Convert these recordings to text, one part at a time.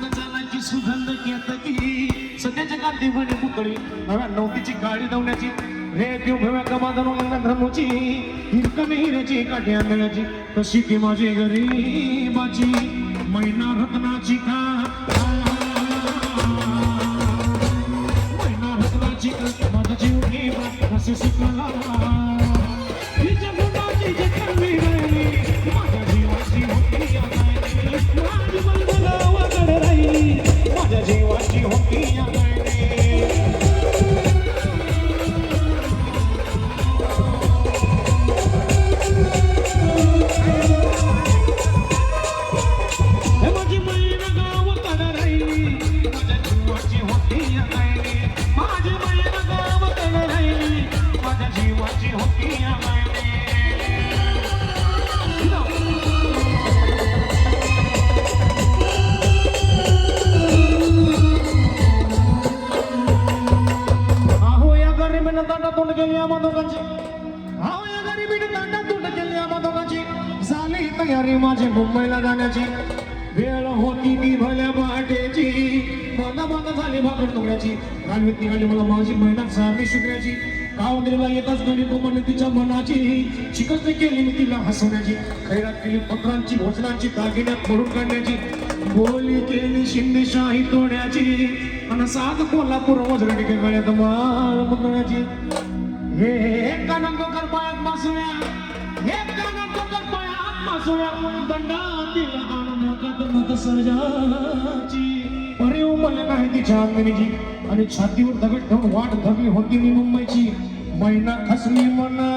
बोलायची चालायची सुगंध की? सध्याच्या गांधी म्हणे पुतळी. नव्या नवतीची गाडी दवण्याची रे देव भव्या कमादनो धर्मची. हिरकण हिऱ्याची काठी आंधळ्याची तशी ती माझी गरीबाची. मैना रत्नाची का? मैना रत्नाची का? माझा जीव घे असे सुकला माझ्या होती आहो या गरिबीनं दांडा तोंड केली आम्हा दोघांची आहो या गरिबीनं दांडा तोंड केली आम्हा दोघांची झाली तयारी माझी मुंबईला जाण्याची. वेळ होती ती भल्या पहाटेची. मला मला झाली भाकर तुकड्याची रानवीत निघाली मला माझी कावंद्रीला येताच गडी म्हणे तिच्या मनाची चिकट केली मी तिला हसवण्याची खैरात केली पत्रांची भोजनाची दागिन्यात भरून काढण्याची बोली केली शिंदेशाही तोड्याची आणि सात कोल्हापूर वज्रडी गळ्यात माळ मुंदण्याची हे कानात डोकर पायात मासुळ्या हे कानात डोकर पायात मासुळ्या दंडा दिला आणून नकात नत सर्जाची. परिव मला नाही तिच्या अंगणीची. आणि छातीवर दगड ठेवून वाट धरली होती मी मुंबईची. महिना खसली म्हणा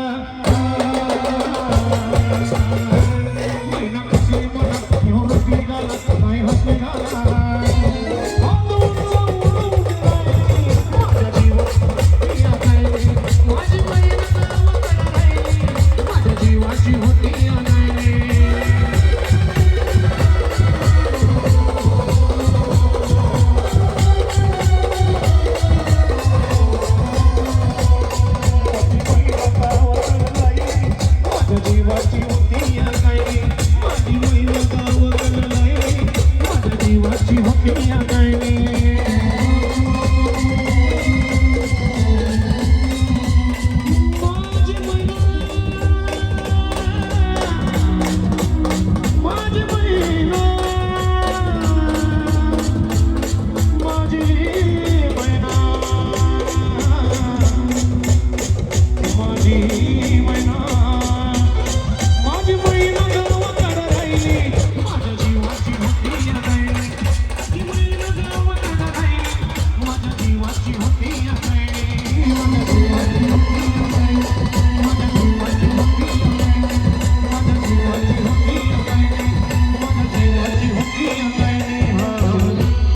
Yeah.